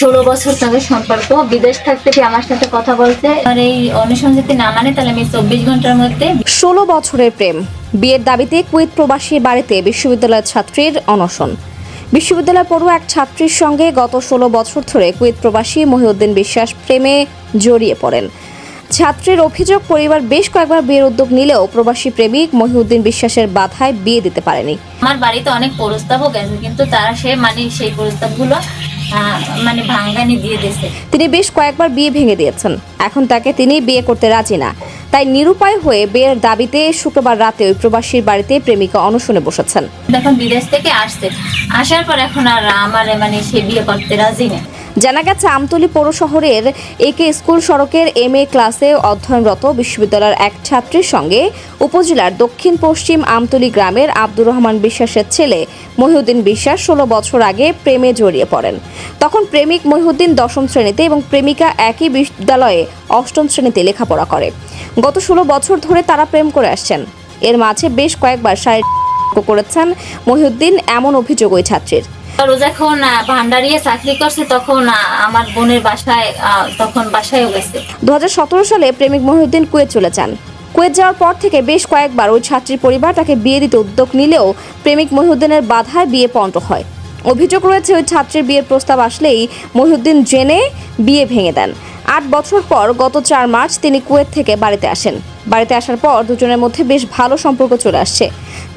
ষোলো বছর তাদের সম্পর্ক বিদেশ থাকতে কি আমার সাথে কথা বলছে আর এই অনুসরণ যদি না মানে তাহলে আমি চব্বিশ ঘণ্টার মধ্যে ষোলো বছরের প্রেম বিয়ের দাবিতে কুয়েত প্রবাসীর বাড়িতে বিশ্ববিদ্যালয়ের ছাত্রীর অনশন। বিশ্ববিদ্যালয় পড়ুয়া এক ছাত্রীর সঙ্গে গত ষোলো বছর ধরে কুয়েত প্রবাসী মহিউদ্দিন বিশ্বাস প্রেমে জড়িয়ে পড়েন। ছাত্রীর অভিযোগ পরিবার বেশ কয়েকবার বিয়ের উদ্যোগ নিলেও প্রবাসী প্রেমিক মহিউদ্দিন বিশ্বাসের বাধায় বিয়ে দিতে পারেনি। আমার বাড়িতে অনেক প্রস্তাবও গেছে কিন্তু তারা সে মানে সেই প্রস্তাবগুলো মানে ভাঙ্গানি দিয়ে দিয়েছে। তিনি বেশ কয়েকবার বিয়ে ভেঙে দিয়েছেন। এখন তাকে তিনি বিয়ে করতে রাজি না। তাই নিরুপায় হয়ে বিয়ের দাবিতে শুক্রবার রাতে ওই প্রবাসীর বাড়িতে প্রেমিকা অনশনে বসেছেন। দেখুন বিদেশ থেকে আসছে। আসার পর এখন আর আমার মানে সে বিয়ে করতে রাজি না জানা গেছে, আমতলী পৌর শহরের একে স্কুল সড়কের এম এ ক্লাসে অধ্যয়নরত বিশ্ববিদ্যালয়ের এক ছাত্রীর সঙ্গে উপজেলার দক্ষিণ পশ্চিম আমতলী গ্রামের আব্দুর রহমান বিশ্বাসের ছেলে মহিউদ্দিন বিশ্বাস ষোলো বছর আগে প্রেমে জড়িয়ে পড়েন। তখন প্রেমিক মহিউদ্দিন দশম শ্রেণীতে এবং প্রেমিকা একই বিদ্যালয়ে অষ্টম শ্রেণীতে লেখাপড়া করে। গত ষোলো বছর ধরে তারা প্রেম করে আসছেন। এর মাঝে বেশ কয়েকবার শারীরিক করেছেন মহিউদ্দিন, এমন অভিযোগ ওই ছাত্রীর। আর যখন ভান্ডারিয়ে চাকরি করছে, তখন আমার বোনের বাসায় তখন বাসায়ও গেছে। দু সালে প্রেমিক মহিউদ্দিন কুয়েত চলে যান। কুয়েত যাওয়ার পর থেকে বেশ কয়েকবার ওই ছাত্রীর পরিবার তাকে বিয়ে দিতে উদ্যোগ নিলেও প্রেমিক মহিউদ্দিনের বাধায় বিয়ে পণ্ড হয়। অভিযোগ রয়েছে, ওই ছাত্রীর বিয়ের প্রস্তাব আসলেই মহিউদ্দিন জেনে বিয়ে ভেঙে দেন। আট বছর পর গত চার মার্চ তিনি কুয়েত থেকে বাড়িতে আসেন। বাড়িতে আসার পর দুজনের মধ্যে বেশ ভালো সম্পর্ক চলে আসছে।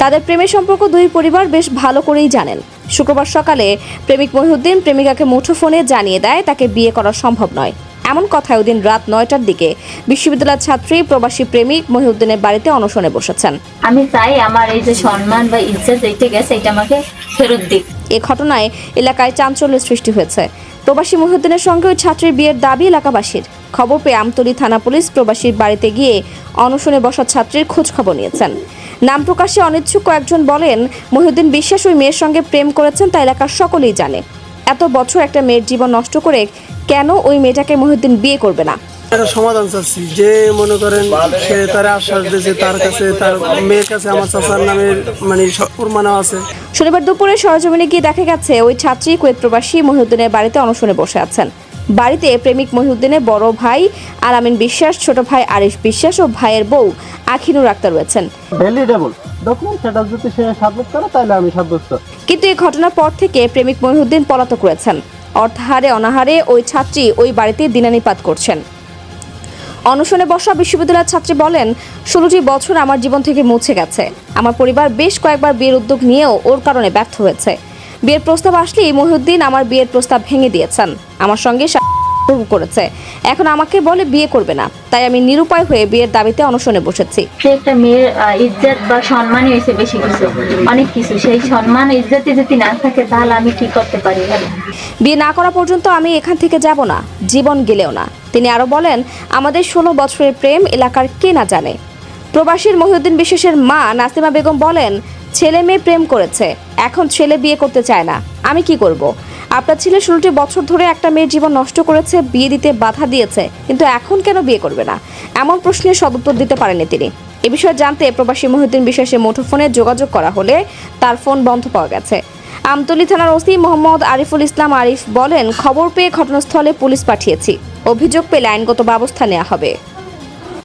তাদের প্রেমের সম্পর্ক দুই পরিবার বেশ ভালো করেই জানেন। শুক্রবার সকালে প্রেমিক মহিউদ্দিন প্রেমিকাকে মুঠোফোনে জানিয়ে দেয় তাকে বিয়ে করা সম্ভব নয়। এমন কথায় ওদিন রাত নয়টার দিকে বিশ্ববিদ্যালয়ের ছাত্রী প্রবাসী প্রেমিক মহিউদ্দিনের বাড়িতে অনশনে বসেছেন। আমি চাই আমার এই যে সম্মান বা ইজ্জত যেটা গেছে এটা আমাকে ফেরত দিক। এ ঘটনায় এলাকায় চাঞ্চল্যের সৃষ্টি হয়েছে। প্রবাসী মহিউদ্দিনের সঙ্গে ওই ছাত্রীর বিয়ের দাবি এলাকাবাসীর। খবর পেয়ে আমতলী থানা পুলিশ প্রবাসীর বাড়িতে গিয়ে অনশনে বসা ছাত্রীর খোঁজ খবর নিয়েছেন। নাম প্রকাশে অনিচ্ছুক কয়েকজন বলেন, মহিউদ্দিন বিশ্বাস ওই মেয়ের সঙ্গে প্রেম করেছেন তা এলাকার সকলেই জানে। এত বছর একটা মেয়ের জীবন নষ্ট করে কেন ওই মেয়েটাকে মহিউদ্দিন বিয়ে করবে না? একটা সমাধান চাচ্ছি। যে মনে করেন সে তার আশ্বাস দিয়েছে তার কাছে তার মেয়ের কাছে আমার চাচার নামের মানে আছে। শনিবার দুপুরে সরজমিনে গিয়ে দেখা গেছে ওই ছাত্রী কুয়েত প্রবাসী মহিউদ্দিনের বাড়িতে অনশনে বসে আছেন। বাড়িতে প্রেমিক মহিউদ্দিনের বড় ভাই আলামিন বিশ্বাস ছোট ভাই আরিফ বিশ্বাস ও ভাইয়ের বউ আখিনুর আক্তার রয়েছেন। ভ্যালিডেবল ডকুমেন্ট সেটা যদি সে সাবমিট করে তাহলে আমি সাব্যস্ত। কিন্তু এই ঘটনার পর থেকে প্রেমিক মহিউদ্দিন পলাতক রয়েছেন। অর্থাহারে অনাহারে ওই ছাত্রী ওই বাড়িতে দিনানিপাত করছেন। অনশনে বসা বিশ্ববিদ্যালয়ের ছাত্রী বলেন, ষোলোটি বছর আমার জীবন থেকে মুছে গেছে। আমার পরিবার বেশ কয়েকবার বিয়ের উদ্যোগ নিয়েও ওর কারণে ব্যর্থ হয়েছে। বিয়ের প্রস্তাব আসলেই মহিউদ্দিন আমার বিয়ের প্রস্তাব ভেঙে দিয়েছেন। আমার সঙ্গে করেছে। এখন আমাকে বলে বিয়ে করবে না। তাই আমি নিরুপায় হয়ে বিয়ের দাবিতে অনশনে বসেছি। সে একটা মেয়ের ইজ্জত বা সম্মানই হয়েছে বেশি কিছু। অনেক কিছু। সেই সম্মান ইজ্জতে যদি না থাকে তাহলে আমি কি করতে পারি? বিয়ে না করা পর্যন্ত আমি এখান থেকে যাব না। জীবন গেলেও না। তিনি আরও বলেন আমাদের ষোলো বছরের প্রেম এলাকার কে না জানে? প্রবাসীর মহিউদ্দিন বিশ্বাসের মা নাসিমা বেগম বলেন ছেলে মেয়ে প্রেম করেছে। এখন ছেলে বিয়ে করতে চায় না। আমি কি করব। আপনার ছেলে ষোলোটি বছর ধরে একটা মেয়ের জীবন নষ্ট করেছে, বিয়ে দিতে বাধা দিয়েছে, কিন্তু এখন কেন বিয়ে করবে না? এমন প্রশ্নের সদুত্তর দিতে পারেনি তিনি। এ বিষয়ে জানতে প্রবাসী মহিউদ্দিন বিশ্বাসের মুঠোফোনে যোগাযোগ করা হলে তার ফোন বন্ধ পাওয়া গেছে। আমতলী থানার ওসি মোহাম্মদ আরিফুল ইসলাম আরিফ বলেন, খবর পেয়ে ঘটনাস্থলে পুলিশ পাঠিয়েছি। অভিযোগ পেলে আইনগত ব্যবস্থা নেওয়া হবে।